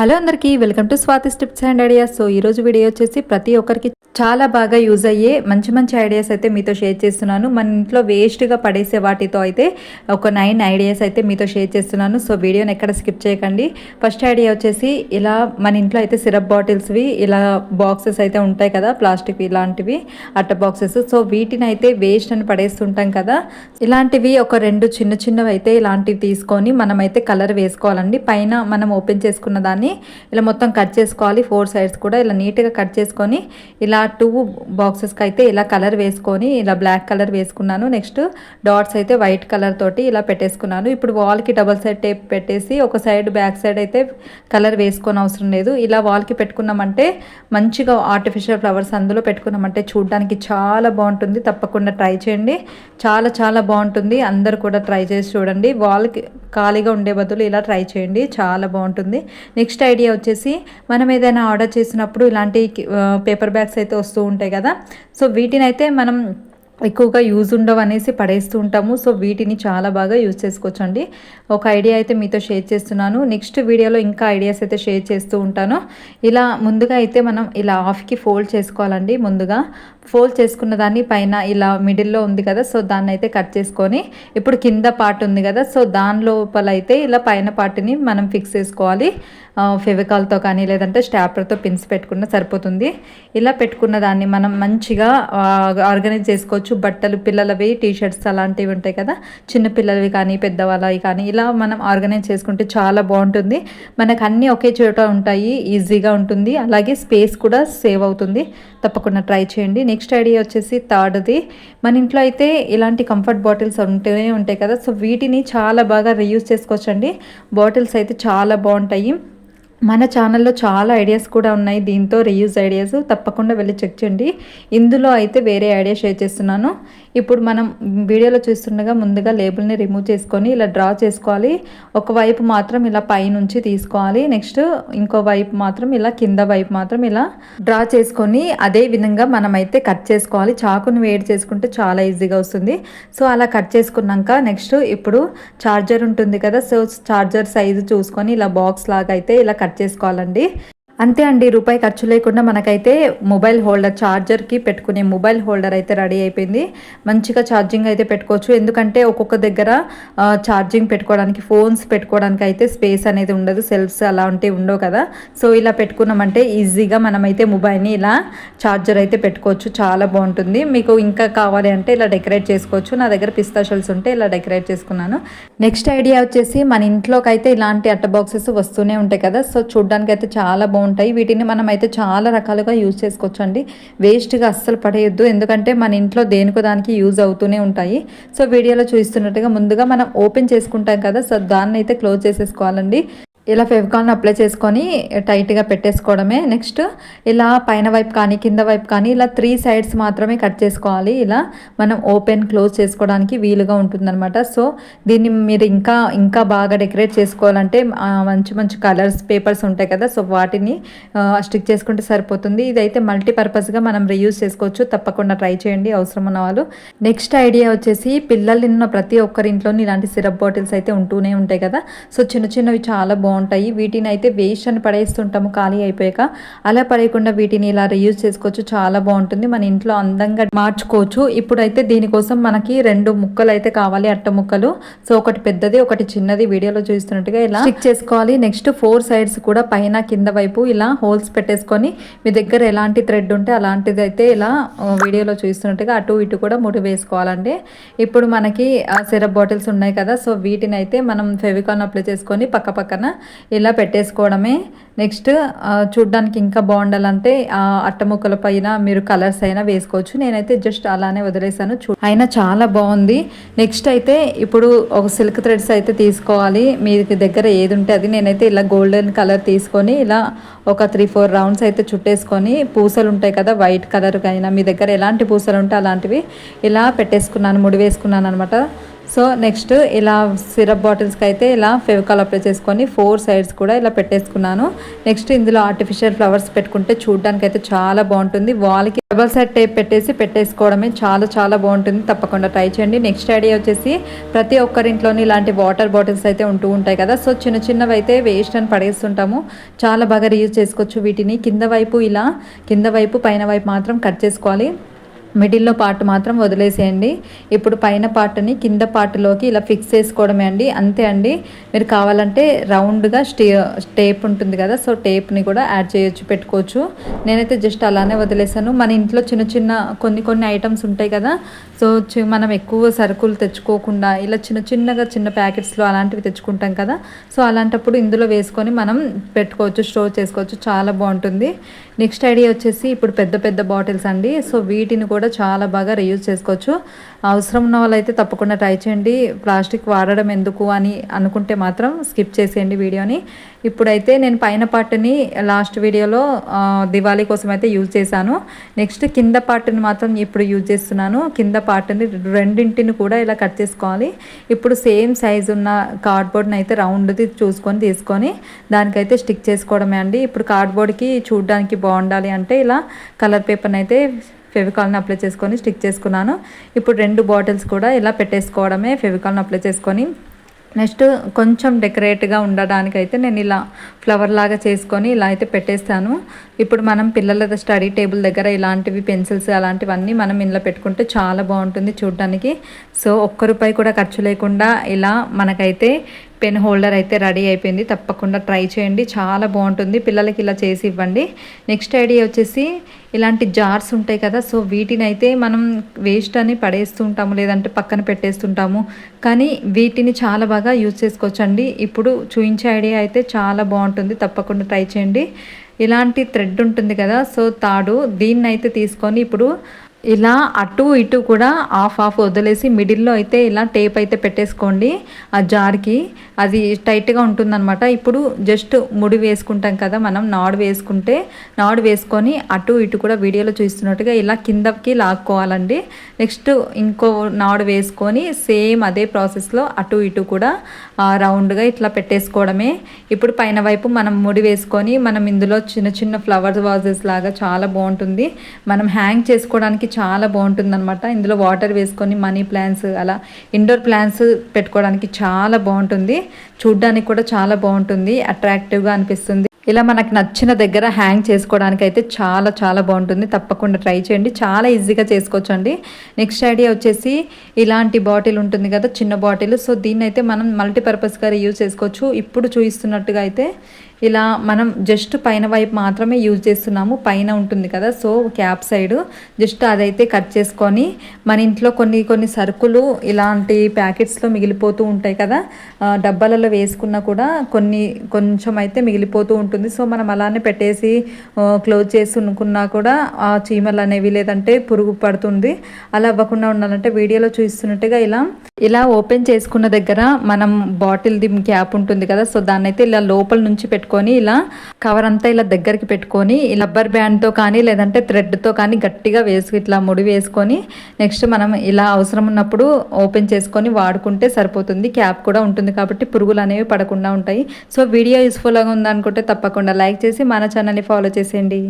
Hello అందరికీ welcome to Swathi tips and ideas. So ఈరోజు video వచ్చేసి ప్రతి ఒక్కరికి చాలా బాగా యూజ్ అయ్యే మంచి మంచి ఐడియాస్ అయితే మీతో షేర్ చేస్తున్నాను. మన ఇంట్లో వేస్ట్గా పడేసే వాటితో అయితే ఒక నైన్ ఐడియాస్ అయితే మీతో షేర్ చేస్తున్నాను. సో వీడియోని ఎక్కడ స్కిప్ చేయకండి. ఫస్ట్ ఐడియా వచ్చేసి ఇలా మన ఇంట్లో అయితే సిరప్ బాటిల్స్వి ఇలా బాక్సెస్ అయితే ఉంటాయి కదా ప్లాస్టిక్ ఇలాంటివి అట్ట బాక్సెస్. సో వీటిని అయితే వేస్ట్ అని పడేస్తుంటాం కదా. ఇలాంటివి ఒక రెండు చిన్న చిన్నవి అయితే ఇలాంటివి తీసుకొని మనమైతే కలర్ వేసుకోవాలండి. పైన మనం ఓపెన్ చేసుకున్న దాన్ని ఇలా మొత్తం కట్ చేసుకోవాలి. ఫోర్ సైడ్స్ కూడా ఇలా నీట్గా కట్ చేసుకొని ఇలా టూ బాక్సెస్కి అయితే ఇలా కలర్ వేసుకొని ఇలా బ్లాక్ కలర్ వేసుకున్నాను. నెక్స్ట్ డాట్స్ అయితే వైట్ కలర్ తోటి ఇలా పెట్టేసుకున్నాను. ఇప్పుడు వాల్కి డబల్ సైడ్ టేప్ పెట్టేసి ఒక సైడ్ బ్యాక్ సైడ్ అయితే కలర్ వేసుకొని అవసరం లేదు. ఇలా వాల్కి పెట్టుకున్నామంటే మంచిగా ఆర్టిఫిషియల్ ఫ్లవర్స్ అందులో పెట్టుకున్నామంటే చూడడానికి చాలా బాగుంటుంది. తప్పకుండా ట్రై చేయండి. చాలా చాలా బాగుంటుంది. అందరు కూడా ట్రై చేసి చూడండి. వాల్కి ఖాళీగా ఉండే బదులు ఇలా ట్రై చేయండి. చాలా బాగుంటుంది. నెక్స్ట్ నెక్స్ట్ ఐడియా వచ్చేసి మనం ఏదైనా ఆర్డర్ చేసినప్పుడు ఇలాంటి పేపర్ బ్యాగ్స్ అయితే వస్తూ ఉంటాయి కదా. సో వీటిని అయితే మనం ఎక్కువగా యూజ్ ఉండవు అనేసి పడేస్తూ ఉంటాము. సో వీటిని చాలా బాగా యూజ్ చేసుకోవచ్చండి. ఒక ఐడియా అయితే మీతో షేర్ చేస్తున్నాను. నెక్స్ట్ వీడియోలో ఇంకా ఐడియాస్ అయితే షేర్ చేస్తూ ఉంటాను. ఇలా ముందుగా అయితే మనం ఇలా ఆఫ్కి ఫోల్డ్ చేసుకోవాలండి ముందుగా. ఫోల్డ్ చేసుకున్న దాన్ని పైన ఇలా మిడిల్లో ఉంది కదా సో దాన్ని అయితే కట్ చేసుకొని ఇప్పుడు కింద పార్ట్ ఉంది కదా సో దాని లోపల అయితే ఇలా పైన పార్ట్ని మనం ఫిక్స్ చేసుకోవాలి. ఫెవికాల్తో కానీ లేదంటే స్టాప్లర్తో పిన్స్ పెట్టుకున్న సరిపోతుంది. ఇలా పెట్టుకున్న దాన్ని మనం మంచిగా ఆర్గనైజ్ చేసుకోవచ్చు. బట్టలు పిల్లలవి టీ షర్ట్స్ అలాంటివి ఉంటాయి కదా చిన్న పిల్లలవి కానీ పెద్దవాళ్ళవి కానీ ఇలా మనం ఆర్గనైజ్ చేసుకుంటే చాలా బాగుంటుంది. మనకు అన్నీ ఒకే చోట ఉంటాయి ఈజీగా ఉంటుంది. అలాగే స్పేస్ కూడా సేవ్ అవుతుంది. తప్పకుండా ట్రై చేయండి. నెక్స్ట్ ఐడియా వచ్చేసి థర్డ్ది మన ఇంట్లో అయితే ఇలాంటి కంఫర్ట్ బాటిల్స్ ఉంటూనే ఉంటాయి కదా. సో వీటిని చాలా బాగా రీయూజ్ చేసుకోవచ్చండి. బాటిల్స్ అయితే చాలా బాగుంటాయి. మన ఛానల్లో చాలా ఐడియాస్ కూడా ఉన్నాయి. దీంతో రీయూజ్ ఐడియాస్ తప్పకుండా వెళ్ళి చెక్ చేయండి. ఇందులో అయితే వేరే ఐడియా షేర్ చేస్తున్నాను. ఇప్పుడు మనం వీడియోలో చూస్తుండగా ముందుగా లేబుల్ని రిమూవ్ చేసుకొని ఇలా డ్రా చేసుకోవాలి. ఒకవైపు మాత్రం ఇలా పైనుంచి తీసుకోవాలి. నెక్స్ట్ ఇంకో వైపు మాత్రం ఇలా కింద వైపు మాత్రం ఇలా డ్రా చేసుకొని అదే విధంగా మనమైతే కట్ చేసుకోవాలి. చాకుని వేడి చేసుకుంటే చాలా ఈజీగా వస్తుంది. సో అలా కట్ చేసుకున్నాక నెక్స్ట్ ఇప్పుడు చార్జర్ ఉంటుంది కదా. సో చార్జర్ సైజు చూసుకొని ఇలా బాక్స్ లాగా అయితే ఇలా కట్ చేసుకోవాలండి. అంతే అండి రూపాయి ఖర్చు లేకుండా మనకైతే మొబైల్ హోల్డర్ ఛార్జర్కి పెట్టుకునే మొబైల్ హోల్డర్ అయితే రెడీ అయిపోయింది. మంచిగా ఛార్జింగ్ అయితే పెట్టుకోవచ్చు. ఎందుకంటే ఒక్కొక్క దగ్గర ఛార్జింగ్ పెట్టుకోవడానికి ఫోన్స్ పెట్టుకోవడానికి అయితే స్పేస్ అనేది ఉండదు. సెల్ఫ్స్ అలాంటివి ఉండవు కదా. సో ఇలా పెట్టుకున్నామంటే ఈజీగా మనమైతే మొబైల్ని ఇలా ఛార్జర్ అయితే పెట్టుకోవచ్చు. చాలా బాగుంటుంది. మీకు ఇంకా కావాలి అంటే ఇలా డెకరేట్ చేసుకోవచ్చు. నా దగ్గర పిస్తా షెల్స్ ఉంటే ఇలా డెకరేట్ చేసుకున్నాను. నెక్స్ట్ ఐడియా వచ్చేసి మన ఇంట్లోకి అయితే ఇలాంటి అట్ట బాక్సెస్ వస్తూనే ఉంటాయి కదా. సో చూడడానికి అయితే చాలా బాగుంటుంది. ఉంటాయి. వీటిని మనం అయితే చాలా రకాలుగా యూజ్ చేసుకోవచ్చు అండి వేస్ట్గా అస్సలు పడేయద్దు. ఎందుకంటే మన ఇంట్లో దేనికో దానికి యూజ్ అవుతూనే ఉంటాయి. సో వీడియోలో చూస్తున్నట్టుగా ముందుగా మనం ఓపెన్ చేసుకుంటాం కదా. సో దాన్ని అయితే క్లోజ్ చేసేసుకోవాలండి. ఇలా ఫెవికాల్ని అప్లై చేసుకొని టైట్గా పెట్టేసుకోవడమే. నెక్స్ట్ ఇలా పైన వైపు కానీ కింద వైపు కానీ ఇలా త్రీ సైడ్స్ మాత్రమే కట్ చేసుకోవాలి. ఇలా మనం ఓపెన్ క్లోజ్ చేసుకోవడానికి వీలుగా ఉంటుందన్నమాట. సో దీన్ని మీరు ఇంకా ఇంకా బాగా డెకరేట్ చేసుకోవాలంటే మంచి మంచి కలర్స్ పేపర్స్ ఉంటాయి కదా. సో వాటిని స్టిక్ చేసుకుంటే సరిపోతుంది. ఇదైతే మల్టీపర్పస్గా మనం రీయూజ్ చేసుకోవచ్చు. తప్పకుండా ట్రై చేయండి. అవసరం ఉన్న వాళ్ళు. నెక్స్ట్ ఐడియా వచ్చేసి పిల్లలు నిన్న ప్రతి ఒక్కరింట్లోని ఇలాంటి సిరప్ బాటిల్స్ అయితే ఉంటూనే ఉంటాయి కదా. సో చిన్న చిన్నవి చాలా బాగుంటాయి. ఉంటాయి. వీటిని అయితే వేస్ట్ అని పడేస్తుంటాము. ఖాళీ అయిపోయాక అలా పడేయకుండా వీటిని ఇలా రీయూజ్ చేసుకోవచ్చు. చాలా బాగుంటుంది. మన ఇంట్లో అందంగా మార్చుకోవచ్చు. ఇప్పుడైతే దీనికోసం మనకి రెండు ముక్కలు అయితే కావాలి. అట్ట ముక్కలు. సో ఒకటి పెద్దది ఒకటి చిన్నది. వీడియోలో చూస్తున్నట్టుగా ఇలా స్టిక్ చేసుకోవాలి. నెక్స్ట్ ఫోర్ సైడ్స్ కూడా పైన కింద వైపు ఇలా హోల్స్ పెట్టేసుకొని మీ దగ్గర ఎలాంటి థ్రెడ్ ఉంటే అలాంటిది అయితే ఇలా వీడియోలో చూస్తున్నట్టుగా అటు ఇటు కూడా ముడి వేసుకోవాలండి. ఇప్పుడు మనకి సిరప్ బాటిల్స్ ఉన్నాయి కదా. సో వీటిని అయితే మనం ఫెవికాన్ అప్లై చేసుకొని పక్క పక్కన ఇలా పెట్టేసుకోవడమే. నెక్స్ట్ చూడ్డానికి ఇంకా బాగుండాలంటే ఆ అట్టముక్కల పైన మీరు కలర్స్ అయినా వేసుకోవచ్చు. నేనైతే జస్ట్ అలానే వదిలేసాను. చూ అయినా చాలా బాగుంది. నెక్స్ట్ అయితే ఇప్పుడు ఒక సిల్క్ థ్రెడ్స్ అయితే తీసుకోవాలి. మీ దగ్గర ఏది ఉంటే అది నేనైతే ఇలా గోల్డెన్ కలర్ తీసుకొని ఇలా ఒక త్రీ ఫోర్ రౌండ్స్ అయితే చుట్టేసుకొని పూసలు ఉంటాయి కదా వైట్ కలర్ అయినా మీ దగ్గర ఎలాంటి పూసలు ఉంటే అలాంటివి ఇలా పెట్టేసుకున్నాను ముడి వేసుకున్నాను అనమాట సో నెక్స్ట్ ఇలా సిరప్ బాటిల్స్కి అయితే ఇలా ఫెవికాల్ అప్లై చేసుకొని ఫోర్ సైడ్స్ కూడా ఇలా పెట్టేసుకున్నాను. నెక్స్ట్ ఇందులో ఆర్టిఫిషియల్ ఫ్లవర్స్ పెట్టుకుంటే చూడడానికి అయితే చాలా బాగుంటుంది. వాళ్ళకి డబల్ సైడ్ టేప్ పెట్టేసి పెట్టేసుకోవడమే చాలా చాలా బాగుంటుంది. తప్పకుండా ట్రై చేయండి. నెక్స్ట్ ఐడియా వచ్చేసి ప్రతి ఒక్కరింట్లోని ఇలాంటి వాటర్ బాటిల్స్ అయితే ఉంటూ ఉంటాయి కదా. సో చిన్న చిన్నవి అయితే వేస్ట్ అని పడేస్తుంటాము. చాలా బాగా రీయూజ్ చేసుకోవచ్చు వీటిని. కింద వైపు ఇలా కింద వైపు పైన వైపు మాత్రం కట్ చేసుకోవాలి. మిడిల్లో పార్ట్ మాత్రం వదిలేసేయండి. ఇప్పుడు పైన పార్ట్ని కింద పార్ట్లోకి ఇలా ఫిక్స్ చేసుకోవడమే అండి. అంతే అండి. మీరు కావాలంటే రౌండ్గా స్టే టేప్ ఉంటుంది కదా సో టేప్ని కూడా యాడ్ చేయొచ్చు పెట్టుకోవచ్చు. నేనైతే జస్ట్ అలానే వదిలేసాను. మన ఇంట్లో చిన్న చిన్న కొన్ని కొన్ని ఐటమ్స్ ఉంటాయి కదా సో మనం ఎక్కువ సరుకులు తెచ్చుకోకుండా ఇలా చిన్న చిన్నగా చిన్న ప్యాకెట్స్లో అలాంటివి తెచ్చుకుంటాం కదా సో అలాంటప్పుడు ఇందులో వేసుకొని మనం పెట్టుకోవచ్చు స్టోర్ చేసుకోవచ్చు. చాలా బాగుంటుంది. నెక్స్ట్ ఐడియా వచ్చేసి ఇప్పుడు పెద్ద పెద్ద బాటిల్స్ అండి. సో వీటిని కూడా చాలా బాగా రీయూజ్ చేసుకోవచ్చు. అవసరం ఉన్న వాళ్ళైతే తప్పకుండా ట్రై చేయండి. ప్లాస్టిక్ వాడడం ఎందుకు అని అనుకుంటే మాత్రం స్కిప్ చేసేయండి వీడియోని. ఇప్పుడైతే నేను పైన పార్ట్ని లాస్ట్ వీడియోలో దివాళీ కోసం అయితే యూజ్ చేశాను. నెక్స్ట్ కింద పార్ట్ని మాత్రం ఇప్పుడు యూజ్ చేస్తున్నాను. కింద పార్ట్ని రెండింటిని కూడా ఇలా కట్ చేసుకోవాలి. ఇప్పుడు సేమ్ సైజ్ ఉన్న కార్డ్బోర్డ్ని అయితే రౌండ్ది చూసుకొని తీసుకొని దానికైతే స్టిక్ చేసుకోవడమే అండి. ఇప్పుడు కార్డ్బోర్డ్కి చూడడానికి బాగుండాలి అంటే ఇలా కలర్ పేపర్ని అయితే ఫెవికాల్ని అప్లై చేసుకొని స్టిక్ చేసుకున్నాను. ఇప్పుడు రెండు బాటిల్స్ కూడా ఇలా పెట్టేసుకోవడమే ఫెవికాల్ని అప్లై చేసుకొని. నెక్స్ట్ కొంచెం డెకరేట్గా ఉండడానికైతే నేను ఇలా ఫ్లవర్ లాగా చేసుకొని ఇలా అయితే పెట్టేస్తాను. ఇప్పుడు మనం పిల్లల స్టడీ టేబుల్ దగ్గర ఇలాంటివి పెన్సిల్స్ అలాంటివన్నీ మనం ఇంట్లో పెట్టుకుంటే చాలా బాగుంటుంది చూడడానికి. సో ఒక్క రూపాయి కూడా ఖర్చు లేకుండా ఇలా మనకైతే పెన్ హోల్డర్ అయితే రెడీ అయిపోయింది. తప్పకుండా ట్రై చేయండి. చాలా బాగుంటుంది. పిల్లలకి ఇలా చేసి ఇవ్వండి. నెక్స్ట్ ఐడియా వచ్చేసి ఇలాంటి జార్స్ ఉంటాయి కదా సో వీటిని అయితే మనం వేస్ట్ అని పడేస్తుంటాము లేదంటే పక్కన పెట్టేస్తుంటాము. కానీ వీటిని చాలా బాగా యూజ్ చేసుకోవచ్చండి. ఇప్పుడు చూపించే ఐడియా అయితే చాలా బాగుంటుంది. తప్పకుండా ట్రై చేయండి. ఇలాంటి థ్రెడ్ ఉంటుంది కదా సో తాడు దీన్ని అయితే తీసుకొని ఇప్పుడు ఇలా అటు ఇటు కూడా ఆఫ్ ఆఫ్ వదిలేసి మిడిల్లో అయితే ఇలా టేప్ అయితే పెట్టేసుకోండి ఆ జార్కి. అది టైట్గా ఉంటుందన్నమాట. ఇప్పుడు జస్ట్ ముడి వేసుకుంటాం కదా మనం నాడు వేసుకుంటే నాడు వేసుకొని అటు ఇటు కూడా వీడియోలో చూస్తున్నట్టుగా ఇలా కిందకి లాక్కోవాలండి. నెక్స్ట్ ఇంకో నాడు వేసుకొని సేమ్ అదే ప్రాసెస్లో అటు ఇటు కూడా రౌండ్గా ఇట్లా పెట్టేసుకోవడమే. ఇప్పుడు పైన వైపు మనం ముడి వేసుకొని మనం ఇందులో చిన్న చిన్న ఫ్లవర్ వాజెస్ లాగా చాలా బాగుంటుంది. మనం హ్యాంగ్ చేసుకోవడానికి చాలా బాగుంటుంది అనమాట ఇందులో వాటర్ వేసుకొని మనీ ప్లాంట్స్ అలా ఇండోర్ ప్లాంట్స్ పెట్టుకోవడానికి చాలా బాగుంటుంది. చూడ్డానికి కూడా చాలా బాగుంటుంది. అట్రాక్టివ్గా అనిపిస్తుంది. ఇలా మనకు నచ్చిన దగ్గర హ్యాంగ్ చేసుకోవడానికి అయితే చాలా చాలా బాగుంటుంది. తప్పకుండా ట్రై చేయండి. చాలా ఈజీగా చేసుకోవచ్చు అండి నెక్స్ట్ ఐడియా వచ్చేసి ఇలాంటి బాటిల్ ఉంటుంది కదా చిన్న బాటిల్ సో దీన్ని అయితే మనం మల్టీపర్పస్గా యూజ్ చేసుకోవచ్చు. ఇప్పుడు చూపిస్తున్నట్టుగా అయితే ఇలా మనం జస్ట్ పైన వైపు మాత్రమే యూజ్ చేస్తున్నాము. పైన ఉంటుంది కదా. సో క్యాప్ సైడ్ జస్ట్ అదైతే కట్ చేసుకొని మన ఇంట్లో కొన్ని కొన్ని సరుకులు ఇలాంటి ప్యాకెట్స్లో మిగిలిపోతూ ఉంటాయి కదా. డబ్బాలలో వేసుకున్నా కూడా కొన్ని కొంచెం అయితే మిగిలిపోతూ ఉంటుంది. సో మనం అలానే పెట్టేసి క్లోజ్ చేసి ఉనుకున్నా కూడా ఆ చీమలు అనేవి లేదంటే పురుగు పడుతుంది. అలా అవ్వకుండా ఉండాలంటే వీడియోలో చూస్తున్నట్టుగా ఇలా ఇలా ఓపెన్ చేసుకున్న దగ్గర మనం బాటిల్ది క్యాప్ ఉంటుంది కదా. సో దాన్ని అయితే ఇలా లోపల నుంచి పెట్టుకొని ఇలా కవర్ అంతా ఇలా దగ్గరికి పెట్టుకొని రబ్బర్ బ్యాండ్తో కానీ లేదంటే థ్రెడ్తో కానీ గట్టిగా వేసుకు ఇట్లా ముడి వేసుకొని నెక్స్ట్ మనం ఇలా అవసరం ఉన్నప్పుడు ఓపెన్ చేసుకొని వాడుకుంటే సరిపోతుంది. క్యాప్ కూడా ఉంటుంది కాబట్టి పురుగులు అనేవి పడకుండా ఉంటాయి. సో వీడియో యూస్ఫుల్గా ఉందనుకుంటే తప్పకుండా లైక్ చేసి మన ఛానల్ని ఫాలో చేసేయండి.